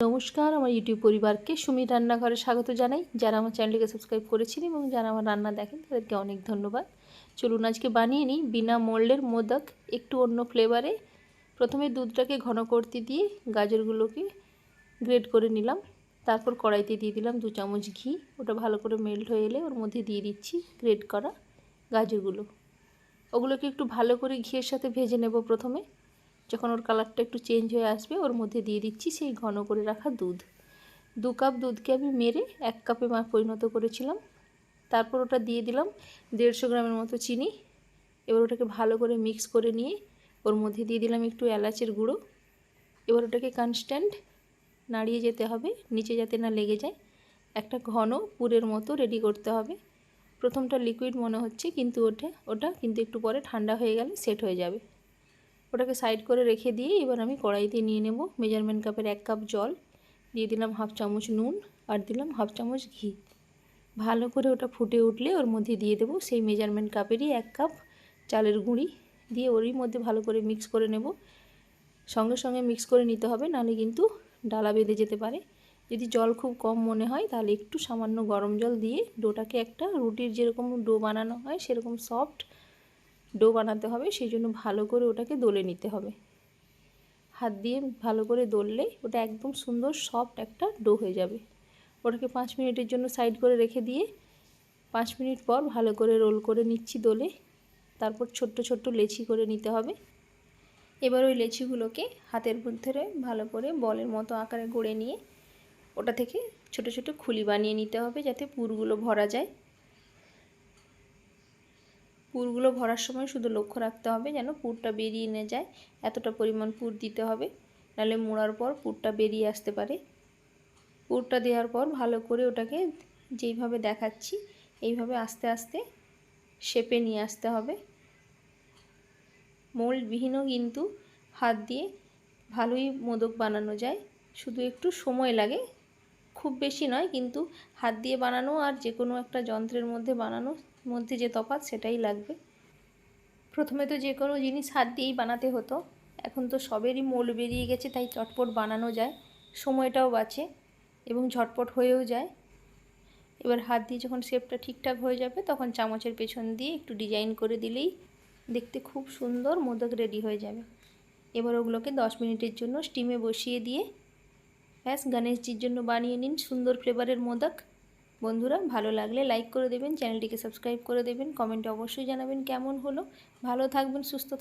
নমস্কার, আমার ইউটিউব পরিবারকে সুমির রান্নাঘরে স্বাগত জানাই। যারা আমার চ্যানেলটিকে সাবস্ক্রাইব করেছেন এবং যারা আমার রান্না দেখেন, তাদেরকে অনেক ধন্যবাদ। চলুন আজকে বানিয়ে নিই বিনা মোল্ডের মোদক, একটু অন্য ফ্লেভারে প্রথমে দুধটাকে ঘন করতে দিয়ে গাজরগুলোকে গ্রেড করে নিলাম। তারপর কড়াইতে দিয়ে দিলাম দু চামচ ঘি। ওটা ভালো করে মেল্ট হয়ে এলে ওর মধ্যে দিয়ে দিচ্ছি গ্রেড করা গাজরগুলো। ওগুলোকে একটু ভালো করে ঘিয়ের সাথে ভেজে নেব প্রথমে। যখন ওর কালারটা একটু চেঞ্জ হয়ে আসবে, ওর মধ্যে দিয়ে দিচ্ছি সেই ঘন করে রাখা দুধ। দু কাপ দুধকে আমি মেরে এক কাপে মা পরিণত করেছিলাম। তারপর ওটা দিয়ে দিলাম দেড়শো গ্রামের মতো চিনি। এবার ওটাকে ভালো করে মিক্স করে নিয়ে ওর মধ্যে দিয়ে দিলাম একটু এলাচের গুঁড়ো। এবার ওটাকে কনস্ট্যান্ট নাড়িয়ে যেতে হবে, নিচে যাতে না লেগে যায়। একটা ঘন পুরের মতো রেডি করতে হবে। প্রথমটা লিকুইড মনে হচ্ছে, কিন্তু ওটা ওটা কিন্তু একটু পরে ঠান্ডা হয়ে গেলে সেট হয়ে যাবে। ওটাকে সাইড করে রেখে দিয়ে এবার আমি কড়াইতে নিয়ে নেব মেজারমেন্ট কাপের এক কাপ জল। দিয়ে দিলাম হাফ চামচ নুন আর দিলাম হাফ চামচ ঘি। ভালো করে ওটা ফুটে উঠলে ওর মধ্যে দিয়ে দেবো সেই মেজারমেন্ট কাপেরই এক কাপ চালের গুঁড়ি। দিয়ে ওরই মধ্যে ভালো করে মিক্স করে নেব। সঙ্গে সঙ্গে মিক্স করে নিতে হবে, নাহলে কিন্তু ডালা বেঁধে যেতে পারে। যদি জল খুব কম মনে হয়, তাহলে একটু সামান্য গরম জল দিয়ে ডোটাকে একটা রুটির যেরকম ডো বানানো হয়, সেরকম সফট ডো বানাতে হবে, সেই জন্য ভালো করে ওটাকে দোলে নিতে হবে। হাত দিয়ে ভালো করে দললে ওটা একদম সুন্দর সফট একটা ডো হয়ে যাবে। ওটাকে পাঁচ মিনিটের জন্য সাইড করে রেখে দিয়ে পাঁচ মিনিট পর ভালো করে রোল করে নিচ্ছি দোলে। তারপর ছোট্ট ছোট্ট লেচি করে নিতে হবে। এবার ওই লেচিগুলোকে হাতের মধ্যে ভালো করে বলের মতো আকারে গড়ে নিয়ে ওটা থেকে ছোট ছোট খুলি বানিয়ে নিতে হবে যাতে পুরগুলো ভরা যায়। পুরগুলো ভরার সময় শুধু লক্ষ্য রাখতে হবে যেন পুরটা বেরিয়ে না যায়, এতটা পরিমাণ পুর দিতে হবে। নাহলে মোড়ার পর পুরটা বেরিয়ে আসতে পারে। পুরটা দেওয়ার পর ভালো করে ওটাকে যেইভাবে দেখাচ্ছি, এইভাবে আস্তে আস্তে শেপে নিয়ে আসতে হবে। মোল্ডবিহীনও কিন্তু হাত দিয়ে ভালোই মোদক বানানো যায়। শুধু একটু সময় লাগে খুব বেশি নয়, কিন্তু হাত দিয়ে বানানো আর যে কোনো একটা যন্ত্রের মধ্যে বানানোর মধ্যে যে তফাৎ সেটাই লাগবে। প্রথমে তো যে কোনো জিনিস হাত দিয়েই বানাতে হতো। এখন তো সবেরই মোল বেরিয়ে গেছে, তাই চটপট বানানো যায়, সময়টাও বাঁচে এবং ঝটপট হয়েও যায়। এবার হাত দিয়ে যখন শেপটা ঠিকঠাক হয়ে যাবে, তখন চামচের পেছন দিয়ে একটু ডিজাইন করে দিলেই দেখতে খুব সুন্দর মোদক রেডি হয়ে যাবে। এবার ওগুলোকে দশ মিনিটের জন্য স্টিমে বসিয়ে দিয়ে ব্যাস, গণেশজির জন্য বানিয়ে নিন সুন্দর ফ্লেভারের মোদক। বন্ধুরা, ভালো লাগলে লাইক করে দেবেন, চ্যানেলটিকে সাবস্ক্রাইব করে দেবেন কমেন্টে অবশ্যই জানাবেন কেমন হলো। ভালো থাকবেন, সুস্থ